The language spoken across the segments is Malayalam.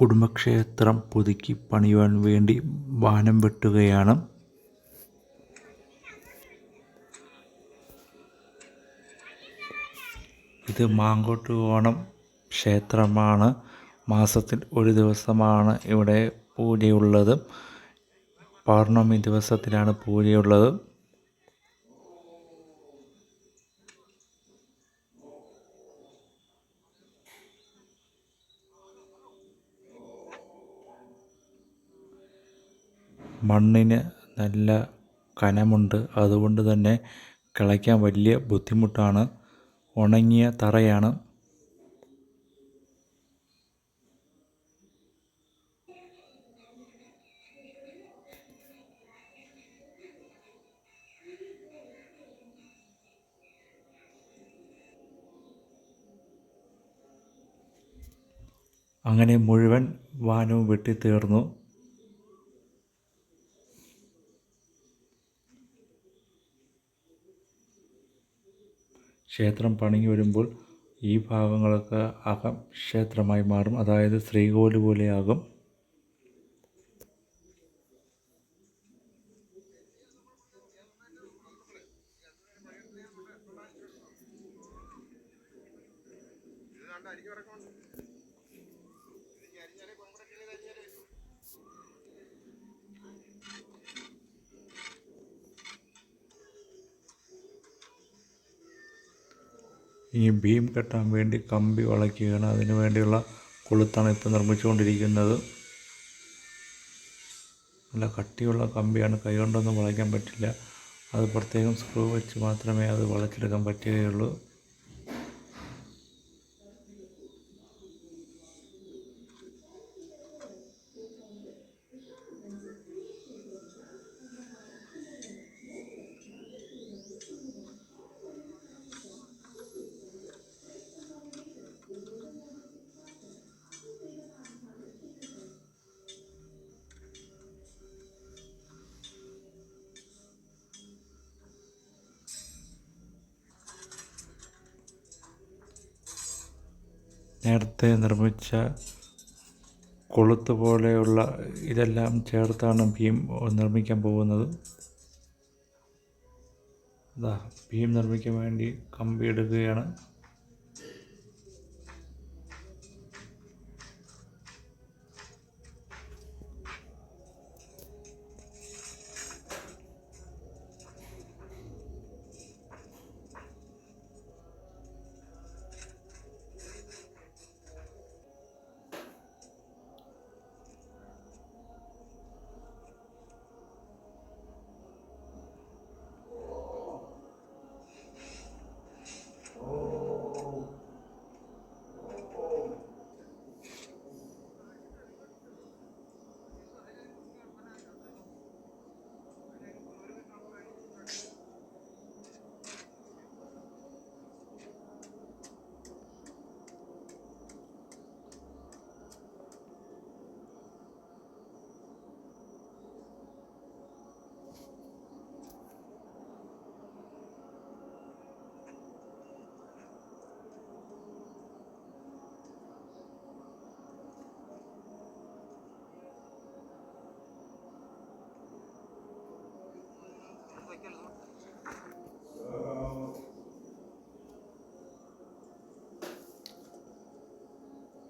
കുടുംബക്ഷേത്രം പുതുക്കി പണിയുവാൻ വേണ്ടി വാനം വെട്ടുകയാണ്. ഇത് മാങ്കോട്ട് ഓണം ക്ഷേത്രമാണ്. മാസത്തിൽ ഒരു ദിവസമാണ് ഇവിടെ പൂജയുള്ളത്. പൗർണമി ദിവസത്തിലാണ് പൂജയുള്ളത്. മണ്ണിന് നല്ല കനമുണ്ട്. അതുകൊണ്ട് തന്നെ കിളയ്ക്കാൻ വലിയ ബുദ്ധിമുട്ടാണ്. ഉണങ്ങിയ തറയാണ്. അങ്ങനെ മുഴുവൻ വാനവും വെട്ടിത്തീർന്നു. ക്ഷേത്രം പണിഞ്ഞു വരുമ്പോൾ ഈ ഭാഗങ്ങളൊക്കെ അകം ക്ഷേത്രമായി മാറും. അതായത് ശ്രീകോൽ പോലെയാകും. ഈ ബീം കെട്ടാൻ വേണ്ടി കമ്പി വളയ്ക്കുകയാണ്. അതിനു വേണ്ടിയുള്ള കൊളുത്താണ് ഇപ്പോൾ നിർമ്മിച്ചുകൊണ്ടിരിക്കുന്നത്. നല്ല കട്ടിയുള്ള കമ്പിയാണ്. കൈകൊണ്ടൊന്നും വളയ്ക്കാൻ പറ്റില്ല. അത് പ്രത്യേകം സ്ക്രൂ വെച്ച് മാത്രമേ അത് വളച്ചെടുക്കാൻ പറ്റുകയുള്ളൂ. നേരത്തെ നിർമ്മിച്ച കൊളുത്ത് പോലെയുള്ള ഇതെല്ലാം ചേർത്താണ് ഭീം നിർമ്മിക്കാൻ പോകുന്നത്. ഭീം നിർമ്മിക്കാൻ വേണ്ടി കമ്പി എടുക്കുകയാണ്.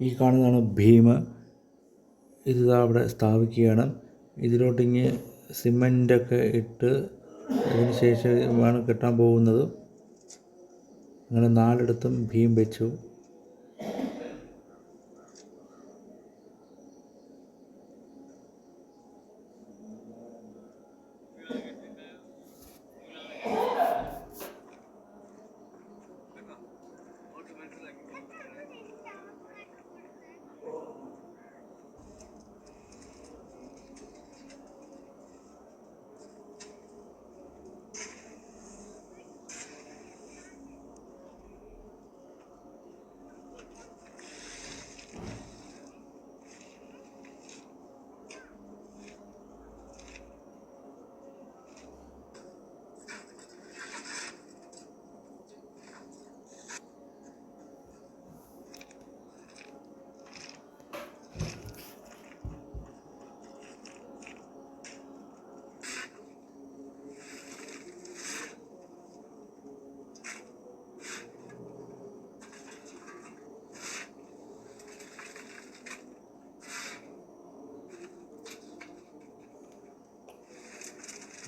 ഈ കാണുന്നതാണ് ഭീമ. ഇത് അവിടെ സ്ഥാപിക്കുകയാണ്. ഇതിലോട്ടിങ്ങ് സിമന്റൊക്കെ ഇട്ട് അതിന് ശേഷമാണ് കെട്ടാൻ പോകുന്നത്. അങ്ങനെ നാലിടത്തും ഭീം വെച്ചു.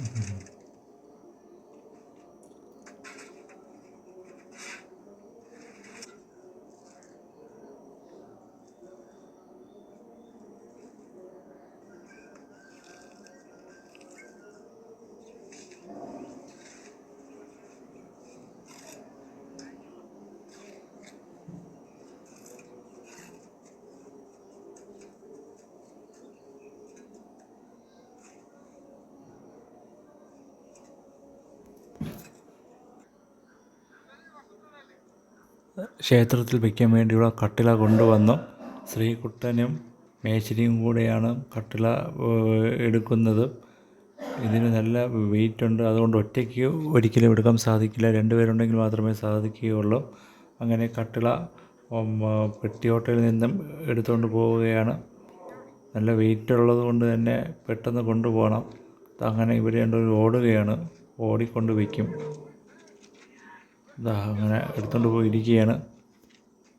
Mm-hmm. ക്ഷേത്രത്തിൽ വയ്ക്കാൻ വേണ്ടിയുള്ള കട്ടില കൊണ്ടുവന്നു. ശ്രീകുട്ടനും മേശരിയും കൂടെയാണ് കട്ടില എടുക്കുന്നത്. ഇതിന് നല്ല വെയിറ്റ് ഉണ്ട്. അതുകൊണ്ട് ഒറ്റയ്ക്ക് ഒരിക്കലും എടുക്കാൻ സാധിക്കില്ല. രണ്ടുപേരുണ്ടെങ്കിൽ മാത്രമേ സാധിക്കുകയുള്ളൂ. അങ്ങനെ കട്ടില പെട്ടിയോട്ടയിൽ നിന്നും എടുത്തുകൊണ്ട് പോവുകയാണ്. നല്ല വെയിറ്റ് ഉള്ളത് കൊണ്ട് തന്നെ പെട്ടെന്ന് കൊണ്ടുപോകണം. അങ്ങനെ ഇവർ രണ്ടുപേരും ഓടുകയാണ്. ഓടിക്കൊണ്ട് വയ്ക്കും. ഇതാ അങ്ങനെ എടുത്തുകൊണ്ട് പോയിരിക്കുകയാണ്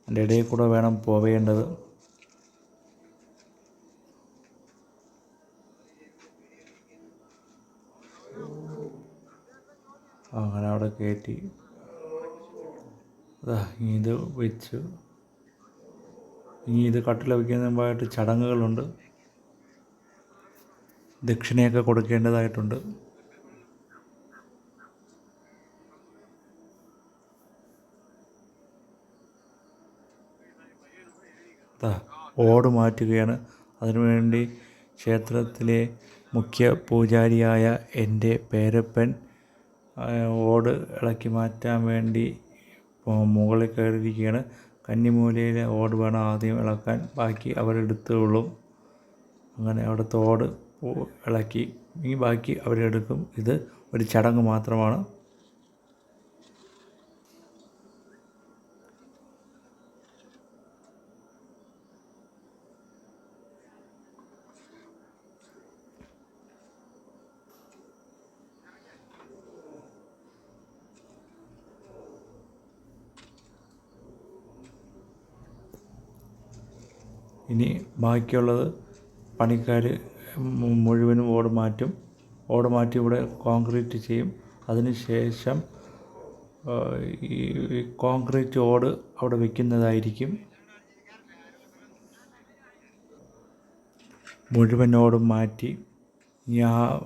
അതിന്റെ ഇടയിൽ കൂടെ വേണം പോവേണ്ടത്. അങ്ങനെ അവിടെ കയറ്റി ഇത് വെച്ച്. ഇനി ഇത് കട്ടിൽ വയ്ക്കുന്ന മുമ്പായിട്ട് ചടങ്ങുകളുണ്ട്. ദക്ഷിണയൊക്കെ കൊടുക്കേണ്ടതായിട്ടുണ്ട്. ഓട് മാറ്റുകയാണ്. അതിനുവേണ്ടി ക്ഷേത്രത്തിലെ മുഖ്യ പൂജാരിയായ എന്റെ പേരപ്പൻ ഓട് ഇളക്കി മാറ്റാൻ വേണ്ടി മുകളിൽ കയറിയിരിക്കുകയാണ്. കന്നിമൂലയിലെ ഓട് വേണം ആദ്യം ഇളക്കാൻ. ബാക്കി അവരെടുത്തുള്ളൂ അങ്ങനെ അവിടുത്തെ ഓട് ഇളക്കി. ഇനി ബാക്കി അവരെടുക്കും ഇത് ഒരു ചടങ്ങ് മാത്രമാണ്. ഇനി ബാക്കിയുള്ളത് പണിക്കാർ മുഴുവനും ഓട് മാറ്റും. ഓട് മാറ്റി ഇവിടെ കോൺക്രീറ്റ് ചെയ്യും. അതിന് ശേഷം ഈ കോൺക്രീറ്റ് ഓട് അവിടെ വയ്ക്കുന്നതായിരിക്കും മുഴുവൻ ഓടും മാറ്റി ഞാ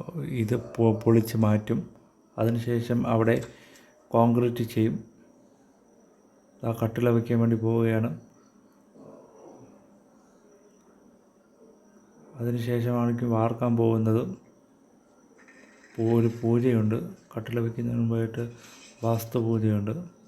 ഇത് പൊളിച്ച് മാറ്റും. അതിനുശേഷം അവിടെ കോൺക്രീറ്റ് ചെയ്യും. ആ കട്ടില വയ്ക്കാൻ വേണ്ടി പോവുകയാണ്. അതിനുശേഷമാണ് വാർക്കാൻ പോകുന്നത് ഒരു പൂജയുണ്ട്. കട്ടില വയ്ക്കുന്നതിന് മുമ്പായിട്ട് വാസ്തു പൂജയുണ്ട്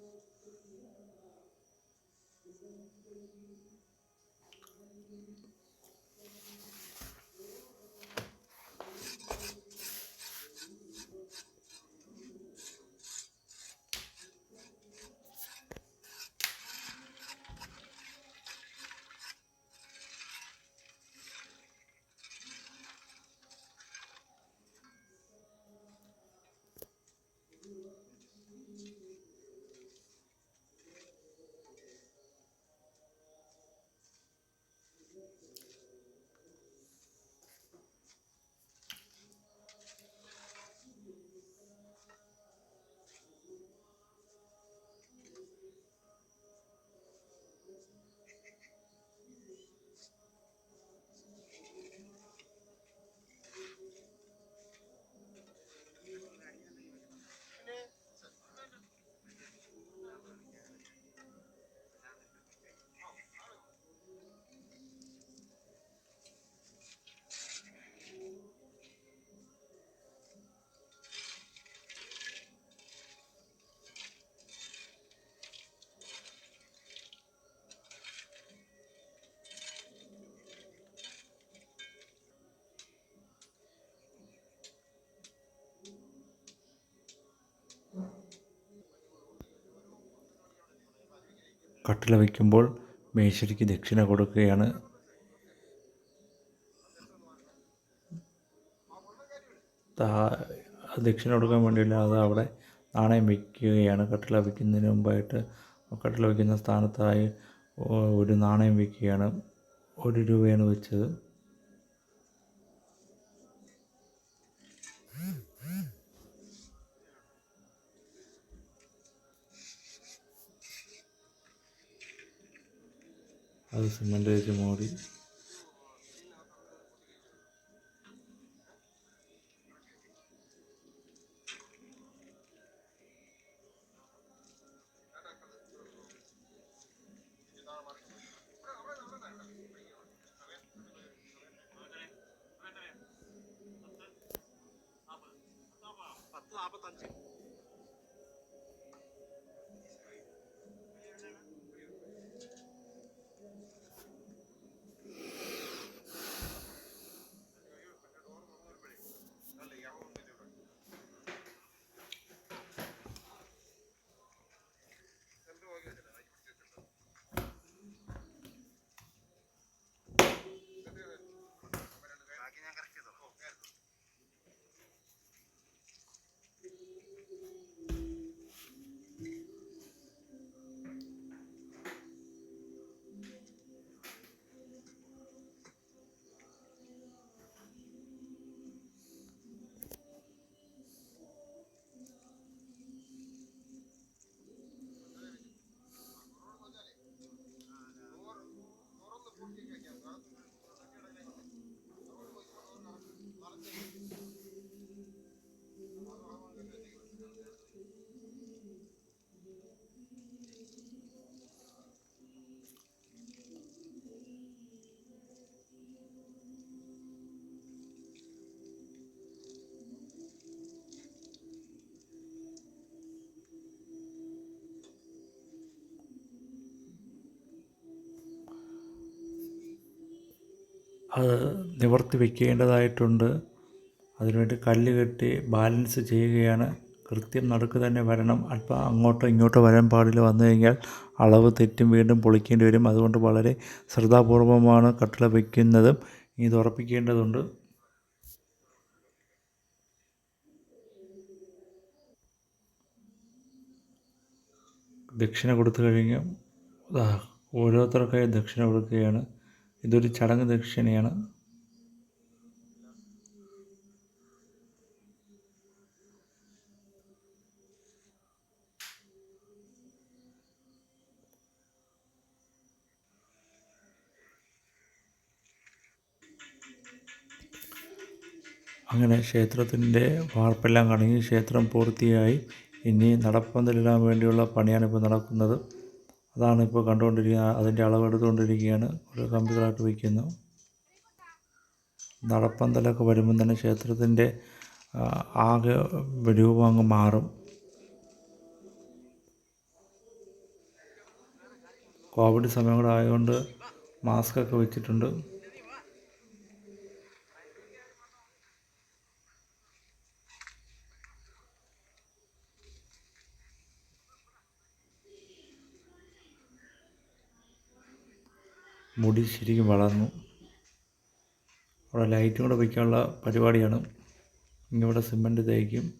Thank you. കട്ടില വയ്ക്കുമ്പോൾ മേശരിക്ക് ദക്ഷിണ കൊടുക്കുകയാണ്. ദക്ഷിണ കൊടുക്കാൻ വേണ്ടിയില്ല അത് അവിടെ നാണയം വയ്ക്കുകയാണ്. കട്ടില വയ്ക്കുന്നതിന് മുമ്പായിട്ട് കട്ടില വയ്ക്കുന്ന സ്ഥാനത്തായി ഒരു നാണയം വയ്ക്കുകയാണ്. ഒരു രൂപയാണ് വെച്ചത്. അത് സിമെന്റ് വെച്ച് മൂടി നാൽപ്പത്തഞ്ച് അത് നിവർത്തി വയ്ക്കേണ്ടതായിട്ടുണ്ട് അതിനുവേണ്ടി കല്ല് കെട്ടി ബാലൻസ് ചെയ്യുകയാണ്. കൃത്യം നടുക്ക് തന്നെ വരണം. അല്പം അങ്ങോട്ടോ ഇങ്ങോട്ടോ വരാൻ പാടില്ല. വന്നു കഴിഞ്ഞാൽ അളവ് തെറ്റും വീണ്ടും പൊളിക്കേണ്ടി വരും. അതുകൊണ്ട് വളരെ ശ്രദ്ധാപൂർവമാണ് കട്ടിള വയ്ക്കുന്നതും ഇത് ഉറപ്പിക്കേണ്ടതുണ്ട്. ദക്ഷിണ കൊടുത്തു കഴിഞ്ഞ്. ഓരോരുത്തർക്കായി ദക്ഷിണ കൊടുക്കുകയാണ്. ഇതൊരു ചടങ്ങ് ദക്ഷിണയാണ്. അങ്ങനെ ക്ഷേത്രത്തിന്റെ വാർപ്പെല്ലാം കണങ്ങി ക്ഷേത്രം പൂർത്തിയായി. ഇനി നടപ്പന്തലിടാൻ വേണ്ടിയുള്ള പണിയാണ് ഇപ്പോൾ നടക്കുന്നത്. അതാണ് ഇപ്പോൾ കണ്ടുകൊണ്ടിരിക്കുക അതിന്റെ അളവെടുത്തുകൊണ്ടിരിക്കുകയാണ്. ഒരു കമ്പികളായിട്ട് വയ്ക്കുന്നു. നടപ്പന്തലൊക്കെ വരുമ്പം തന്നെ ക്ഷേത്രത്തിന്റെ ആകെ രൂപം അങ്ങ് മാറും. കോവിഡ് സമയം കൂടെ ആയതുകൊണ്ട് മാസ്കൊക്കെ വെച്ചിട്ടുണ്ട്. മുടി ശരിക്കും വളർന്നു. അവിടെ ലൈറ്റും കൂടെ വയ്ക്കാനുള്ള പരിപാടിയാണ്. ഇനി ഇവിടെ സിമന്റ് തേക്കും.